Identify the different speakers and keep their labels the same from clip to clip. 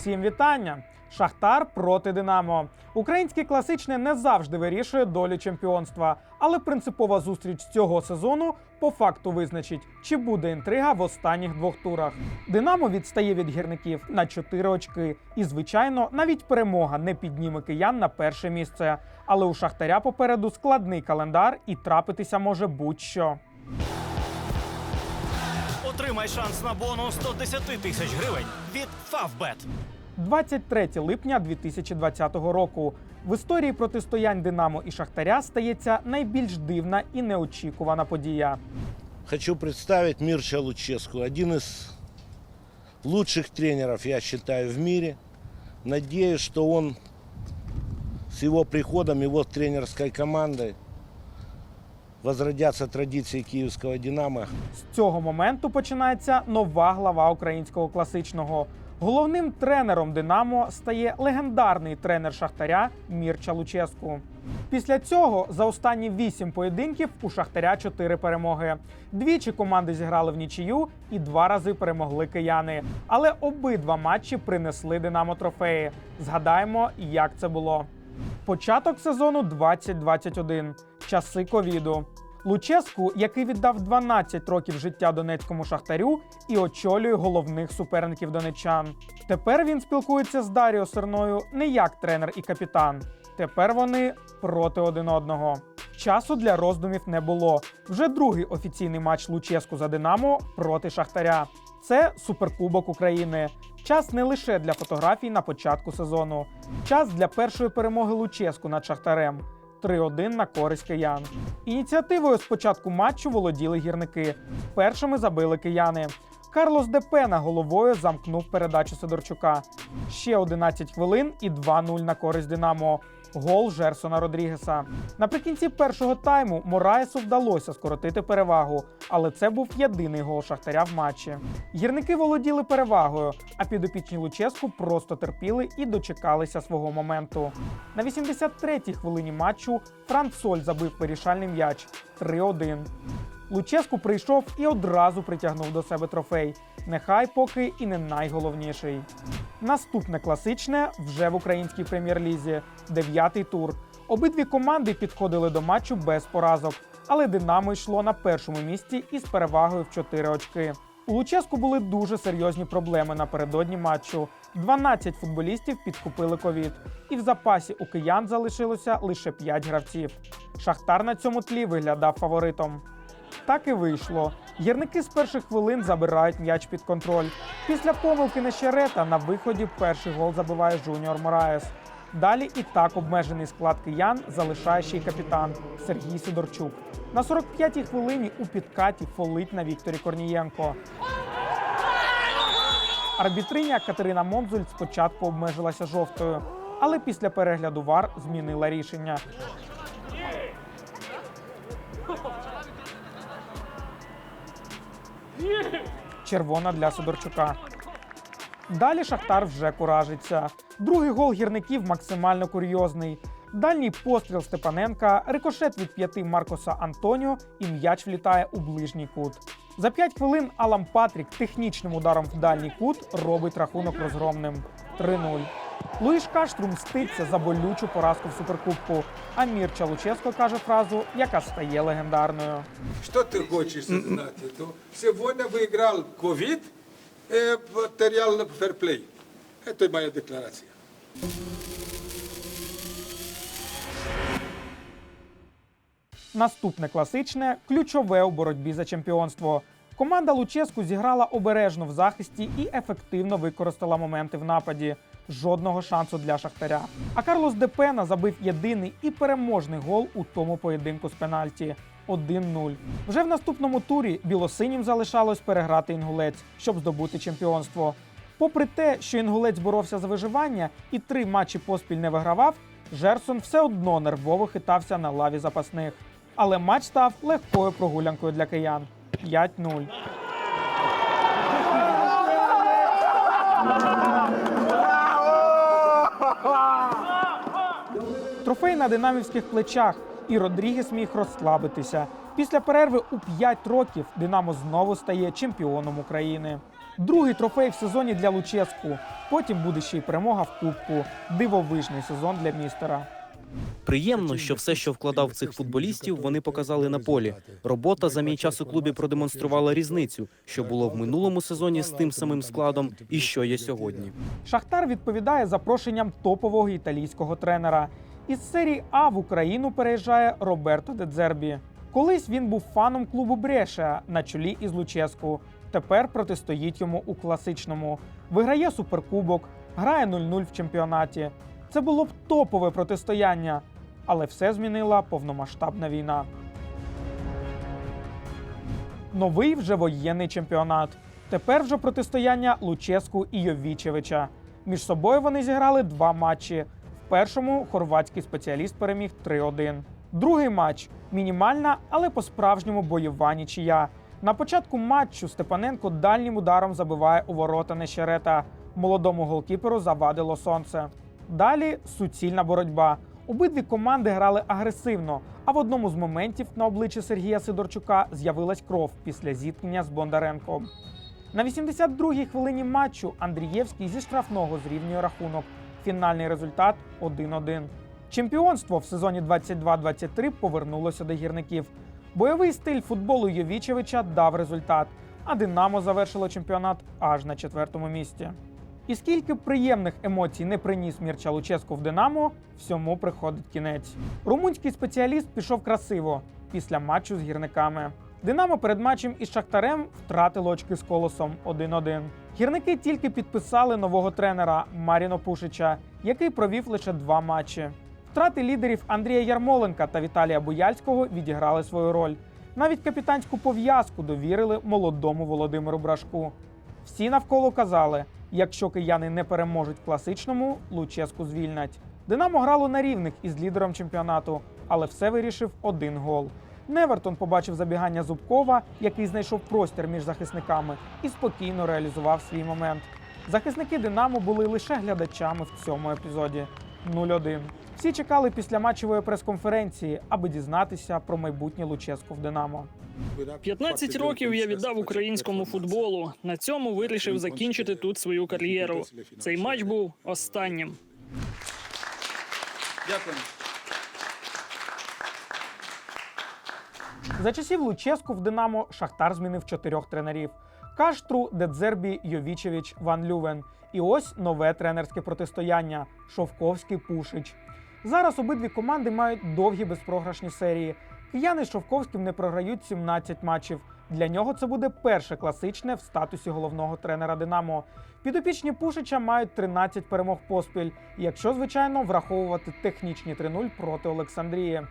Speaker 1: Всім вітання! Шахтар проти Динамо. Українське класичне не завжди вирішує долю чемпіонства, але принципова зустріч цього сезону по факту визначить, чи буде інтрига в останніх двох турах. Динамо відстає від гірників на 4 очки, і звичайно, навіть перемога не підніме киян на перше місце. Але у Шахтаря попереду складний календар і трапитися може будь-що.
Speaker 2: Отримай шанс на бонус 110 тисяч гривень від Favbet.
Speaker 1: 23 липня 2020 року. В історії протистоянь Динамо і Шахтаря стається найбільш дивна і неочікувана подія.
Speaker 3: Хочу представить Мирча Луческу, один из лучших тренеров, я считаю, в мире. Надеюсь, что он с его приходом, его тренерской командой возродятся традиции киевского «Динамо».
Speaker 1: З цього моменту починається нова глава українського класичного. Головним тренером Динамо стає легендарний тренер Шахтаря Мірча Луческу. Після цього за останні вісім поєдинків у Шахтаря чотири перемоги. Двічі команди зіграли в нічию і два рази перемогли кияни. Але обидва матчі принесли Динамо трофеї. Згадаємо, як це було. Початок сезону 2021. Часи ковіду. Луческу, який віддав 12 років життя донецькому шахтарю і очолює головних суперників донеччан. Тепер він спілкується з Даріо Серною не як тренер і капітан. Тепер вони проти один одного. Часу для роздумів не було. Вже другий офіційний матч Луческу за Динамо проти Шахтаря. Це суперкубок України. Час не лише для фотографій на початку сезону. Час для першої перемоги Луческу над Шахтарем. 3-1 на користь киян. Ініціативою з початку матчу володіли гірники. Першими забили кияни. Карлос Депена головою замкнув передачу Сидорчука. Ще 11 хвилин і 2-0 на користь Динамо. Гол Жерсона Родрігеса. Наприкінці першого тайму Мораєсу вдалося скоротити перевагу, але це був єдиний гол Шахтаря в матчі. Гірники володіли перевагою, а підопічні Луческу просто терпіли і дочекалися свого моменту. На 83-й хвилині матчу Франц Соль забив вирішальний м'яч 3-1. Луческу прийшов і одразу притягнув до себе трофей. Нехай поки і не найголовніший. Наступне класичне вже в українській прем'єр-лізі. Дев'ятий тур. Обидві команди підходили до матчу без поразок, але Динамо йшло на першому місці із перевагою в 4 очки. У Луческу були дуже серйозні проблеми напередодні матчу. 12 футболістів підкупили ковід, і в запасі у киян залишилося лише 5 гравців. Шахтар на цьому тлі виглядав фаворитом. Так і вийшло. Гірники з перших хвилин забирають м'яч під контроль. Після помилки Нещерета на виході перший гол забиває Жуніор Мораєс. Далі і так обмежений склад киян залишає ще й капітан Сергій Сидорчук. На 45-й хвилині у підкаті фолить на Вікторі Корнієнко. Арбітриня Катерина Монзуль спочатку обмежилася жовтою, але після перегляду ВАР змінила рішення. Червона для Сидорчука. Далі Шахтар вже куражиться. Другий гол гірників максимально курйозний. Дальній постріл Степаненка, рикошет від п'яти Маркоса Антоніо і м'яч влітає у ближній кут. За 5 хвилин Алам Патрік технічним ударом в дальній кут робить рахунок розгромним 3-0. Луїш Каштрум мститься за болючу поразку в суперкубку. А Мірча Луческо каже фразу, яка стає легендарною.
Speaker 4: Что ты хочешь знать? Это Сегодня выиграл ковид, э, потерял фэрплей. Это моя декларация.
Speaker 1: Наступне класичне ключове у боротьбі за чемпіонство. Команда Луческу зіграла обережно в захисті і ефективно використала моменти в нападі. Жодного шансу для Шахтаря. А Карлос Депена забив єдиний і переможний гол у тому поєдинку з пенальті 1-0. Вже в наступному турі білосинім залишалось переграти інгулець, щоб здобути чемпіонство. Попри те, що інгулець боровся за виживання і три матчі поспіль не вигравав, Жерсон все одно нервово хитався на лаві запасних. Але матч став легкою прогулянкою для киян 5-0. Трофей на динамівських плечах, і Родрігес міг розслабитися. Після перерви у 5 років Динамо знову стає чемпіоном України. Другий трофей в сезоні для Луческу. Потім буде ще й перемога в Кубку. Дивовижний сезон для містера.
Speaker 5: Приємно, що все, що вкладав цих футболістів, вони показали на полі. Робота за мій час у клубі продемонструвала різницю, що було в минулому сезоні з тим самим складом, і що є сьогодні.
Speaker 1: Шахтар відповідає запрошенням топового італійського тренера. Із серії А в Україну переїжджає Роберто Дедзербі. Колись він був фаном клубу Брешеа на чолі із Луческу. Тепер протистоїть йому у класичному. Виграє суперкубок, грає 0-0 в чемпіонаті. Це було б топове протистояння, але все змінила повномасштабна війна. Новий вже воєнний чемпіонат. Тепер вже протистояння Луческу і Йовічевича. Між собою вони зіграли два матчі. Першому хорватський спеціаліст переміг 3-1. Другий матч мінімальна, але по-справжньому бойова нічия. На початку матчу Степаненко дальнім ударом забиває у ворота Нещерета. Молодому голкіперу завадило сонце. Далі суцільна боротьба. Обидві команди грали агресивно, а в одному з моментів на обличчі Сергія Сидорчука з'явилась кров після зіткнення з Бондаренком. На 82-й хвилині матчу Андрієвський зі штрафного зрівнює рахунок. Фінальний результат 1-1. Чемпіонство в сезоні 22-23 повернулося до гірників. Бойовий стиль футболу Йовічевича дав результат, а Динамо завершило чемпіонат аж на четвертому місці. І скільки приємних емоцій не приніс Мірча Луческу в Динамо, всьому приходить кінець. Румунський спеціаліст пішов красиво після матчу з гірниками. Динамо перед матчем із Шахтарем втратило очки з колосом 1-1. Гірники тільки підписали нового тренера Маріно Пушича, який провів лише два матчі. Втрати лідерів Андрія Ярмоленка та Віталія Буяльського відіграли свою роль. Навіть капітанську пов'язку довірили молодому Володимиру Брашку. Всі навколо казали: якщо кияни не переможуть в класичному, Луческу звільнять. Динамо грало на рівних із лідером чемпіонату, але все вирішив один гол. Невертон побачив забігання Зубкова, який знайшов простір між захисниками, і спокійно реалізував свій момент. Захисники Динамо були лише глядачами в цьому епізоді. 0-1. Всі чекали після матчевої прес-конференції, аби дізнатися про майбутнє Луческу в Динамо.
Speaker 6: 15 років я віддав українському футболу. На цьому вирішив закінчити тут свою кар'єру. Цей матч був останнім.
Speaker 1: За часів Луческу в Динамо Шахтар змінив чотирьох тренерів: Каштру, Дедзербі, Йовічевич, Ван Лювен. І ось нове тренерське протистояння Шовковський Пушич. Зараз обидві команди мають довгі безпрограшні серії. Кияни з Шовковським не програють 17 матчів. Для нього це буде перше класичне в статусі головного тренера Динамо. Підопічні Пушича мають 13 перемог поспіль, якщо, звичайно, враховувати технічні 3-0 проти Олександрії.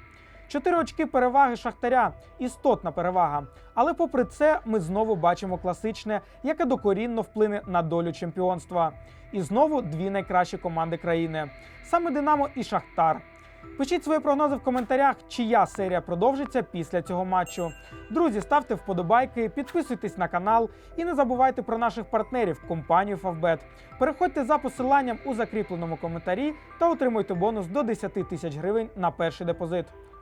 Speaker 1: Чотири очки переваги Шахтаря істотна перевага. Але попри це, ми знову бачимо класичне, яке докорінно вплине на долю чемпіонства. І знову дві найкращі команди країни: саме Динамо і Шахтар. Пишіть свої прогнози в коментарях, чия серія продовжиться після цього матчу. Друзі, ставте вподобайки, підписуйтесь на канал і не забувайте про наших партнерів компанію Favbet. Переходьте за посиланням у закріпленому коментарі та отримуйте бонус до 10 тисяч гривень на перший депозит.